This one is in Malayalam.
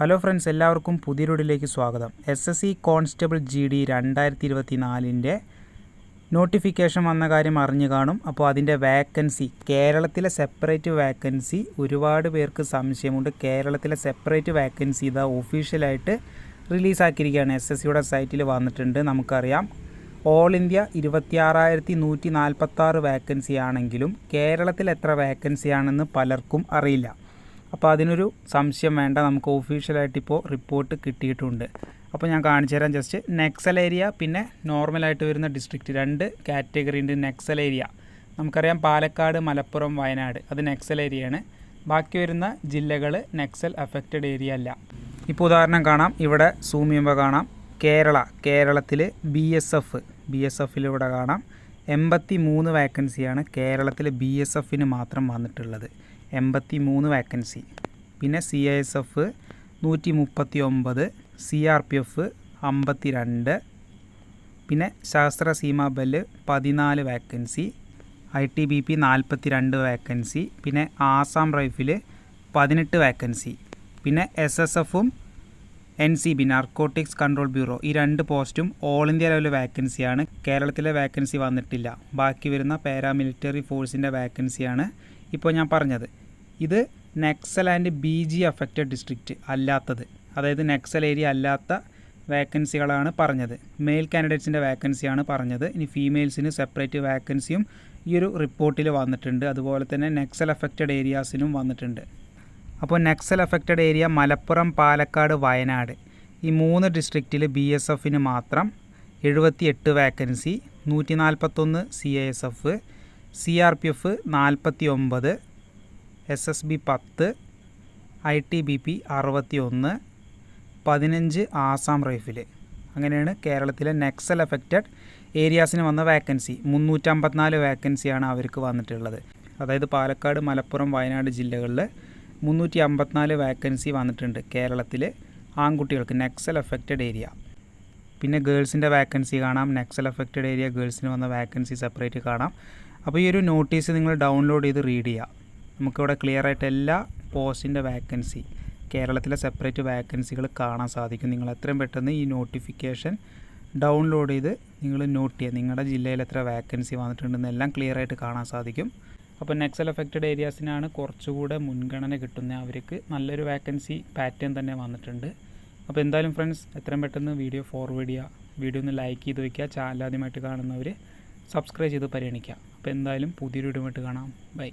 ഹലോ ഫ്രണ്ട്സ് എല്ലാവർക്കും പുതിയൊരുടിലേക്ക് സ്വാഗതം. S S C constable G D രണ്ടായിരത്തി ഇരുപത്തി നാലിന്റെ നോട്ടിഫിക്കേഷൻ വന്ന കാര്യം അറിഞ്ഞു കാണും. അപ്പോൾ അതിന്റെ വേക്കൻസി കേരളത്തിലെ സെപ്പറേറ്റ് വേക്കൻസി ഒരുപാട് പേർക്ക് സംശയമുണ്ട്. കേരളത്തിലെ സെപ്പറേറ്റ് വേക്കൻസി ഇതാ ഒഫീഷ്യലായിട്ട് റിലീസാക്കിയിരിക്കുകയാണ് എസ് എസ് സിയുടെ സൈറ്റിൽ വന്നിട്ടുണ്ട് നമുക്കറിയാം. ഓൾ ഇന്ത്യ ഇരുപത്തിയാറായിരത്തി നൂറ്റി നാൽപ്പത്താറ് വേക്കൻസി ആണെങ്കിലും കേരളത്തിൽ എത്ര വാക്കൻസി ആണെന്ന് പലർക്കും അറിയില്ല. അപ്പോൾ അതിനൊരു സംശയം വേണ്ട. നമുക്ക് ഒഫീഷ്യലായിട്ട് ഇപ്പോൾ റിപ്പോർട്ട് കിട്ടിയിട്ടുണ്ട്. അപ്പോൾ ഞാൻ കാണിച്ചു തരാം. ജസ്റ്റ് നെക്സൽ ഏരിയ പിന്നെ നോർമലായിട്ട് വരുന്ന ഡിസ്ട്രിക്റ്റ് രണ്ട് കാറ്റഗറി ഉണ്ട് നെക്സൽ ഏരിയ നമുക്കറിയാം പാലക്കാട് മലപ്പുറം വയനാട്. അത് നെക്സൽ ഏരിയയാണ് ബാക്കി വരുന്ന ജില്ലകൾ നെക്സൽ അഫക്റ്റഡ് ഏരിയ അല്ല. ഇപ്പോൾ ഉദാഹരണം കാണാം. ഇവിടെ സൂം ചെയ്യുമ്പോൾ കാണാം. കേരള കേരളത്തിൽ B S F B S എഫിൽ ഇവിടെ കാണാം. എൺപത്തി മൂന്ന് വേക്കൻസിയാണ് കേരളത്തിൽ ബി എസ് എഫിന് മാത്രം വന്നിട്ടുള്ളത്. എൺപത്തി മൂന്ന് വാക്കൻസി പിന്നെ സി ഐ എസ് എഫ് നൂറ്റി മുപ്പത്തി ഒമ്പത് സി ആർ പി എഫ് അമ്പത്തി രണ്ട് പിന്നെ ശാസ്ത്ര സീമാ ബെല്ല് പതിനാല് vacancy I T B P നാൽപ്പത്തി രണ്ട് വാക്കൻസി പിന്നെ ആസാം റൈഫിൽ പതിനെട്ട് വാക്കൻസി പിന്നെ എസ് എസ് എഫും N C B narcotics control bureau ഈ രണ്ട് പോസ്റ്റും ഓൾ ഇന്ത്യ ലെവൽ വാക്കൻസിയാണ് കേരളത്തിലെ വാക്കൻസി വന്നിട്ടില്ല. ബാക്കി വരുന്ന പാരാമിലിറ്ററി ഫോഴ്സിന്റെ വേക്കൻസിയാണ് ഇപ്പോൾ ഞാൻ പറഞ്ഞത് ഇത് Naxal and B G affected district അല്ലാത്തത്. അതായത് നെക്സൽ ഏരിയ അല്ലാത്ത വേക്കൻസികളാണ് പറഞ്ഞത്. മെയിൽ കാൻഡിഡേറ്റ്സിന്റെ വേക്കൻസിയാണ് പറഞ്ഞത്. ഇനി ഫീമെയിൽസിന് സെപ്പറേറ്റ് വേക്കൻസിയും ഈ ഒരു റിപ്പോർട്ടിൽ വന്നിട്ടുണ്ട്. അതുപോലെ തന്നെ നെക്സൽ അഫക്റ്റഡ് ഏരിയാസിനും വന്നിട്ടുണ്ട്. അപ്പോൾ നെക്സൽ അഫക്റ്റഡ് ഏരിയ മലപ്പുറം പാലക്കാട് വയനാട്. ഈ മൂന്ന് ഡിസ്ട്രിക്റ്റിൽ ബി എസ് എഫിന് മാത്രം എഴുപത്തി എട്ട് വേക്കൻസി നൂറ്റി നാൽപ്പത്തൊന്ന് C A S F C R P F നാൽപ്പത്തി ഒമ്പത് എസ് എസ് ബി പത്ത് ഐ ടി ബി പി അറുപത്തി ഒന്ന് പതിനഞ്ച് ആസാം റൈഫിൽ അങ്ങനെയാണ് കേരളത്തിലെ നെക്സൽ എഫക്റ്റഡ് ഏരിയാസിന് വന്ന വേക്കൻസി. മുന്നൂറ്റമ്പത്തിനാല് വേക്കൻസിയാണ് അവർക്ക് വന്നിട്ടുള്ളത്. അതായത് പാലക്കാട് മലപ്പുറം വയനാട് ജില്ലകളിൽ മുന്നൂറ്റി അമ്പത്തിനാല് വേക്കൻസി വന്നിട്ടുണ്ട് കേരളത്തിൽ ആൺകുട്ടികൾക്ക് നെക്സൽ എഫക്റ്റഡ് ഏരിയ. പിന്നെ ഗേൾസിന്റെ വേക്കൻസി കാണാം. നെക്സൽ എഫക്റ്റഡ് ഏരിയ ഗേൾസിന് വന്ന വേക്കൻസി സെപ്പറേറ്റ് കാണാം. അപ്പോൾ ഈ ഒരു നോട്ടീസ് നിങ്ങൾ ഡൗൺലോഡ് ചെയ്ത് റീഡ് ചെയ്യുക. നമുക്കിവിടെ ക്ലിയർ ആയിട്ട് എല്ലാ പോസ്റ്റിന്റെ വാക്കൻസി കേരളത്തിലെ സെപ്പറേറ്റ് വാക്കൻസികൾ കാണാൻ സാധിക്കും. നിങ്ങൾ എത്രയും പെട്ടെന്ന് ഈ നോട്ടിഫിക്കേഷൻ ഡൗൺലോഡ് ചെയ്ത് നിങ്ങൾ നോട്ട് ചെയ്യുക. നിങ്ങളുടെ ജില്ലയിൽ എത്ര വാക്കൻസി വന്നിട്ടുണ്ടെന്നെല്ലാം ക്ലിയർ ആയിട്ട് കാണാൻ സാധിക്കും. അപ്പോൾ നെക്സൽ എഫക്റ്റഡ് ഏരിയാസിനാണ് കുറച്ചുകൂടെ മുൻഗണന കിട്ടുന്നത് അവർക്ക് നല്ലൊരു വാക്കൻസി പാറ്റേൺ തന്നെ വന്നിട്ടുണ്ട്. അപ്പോൾ എന്തായാലും ഫ്രണ്ട്സ് എത്രയും പെട്ടെന്ന് വീഡിയോ ഫോർവേഡ് ചെയ്യുക. വീഡിയോ ഒന്ന് ലൈക്ക് ചെയ്ത് വയ്ക്കുക ചാനൽ ആദ്യമായിട്ട് കാണുന്നവർ സബ്സ്ക്രൈബ് ചെയ്ത് പരിഗണിക്കുക. അപ്പോൾ എന്തായാലും പുതിയൊരു വീഡിയോ കാണാം. ബൈ.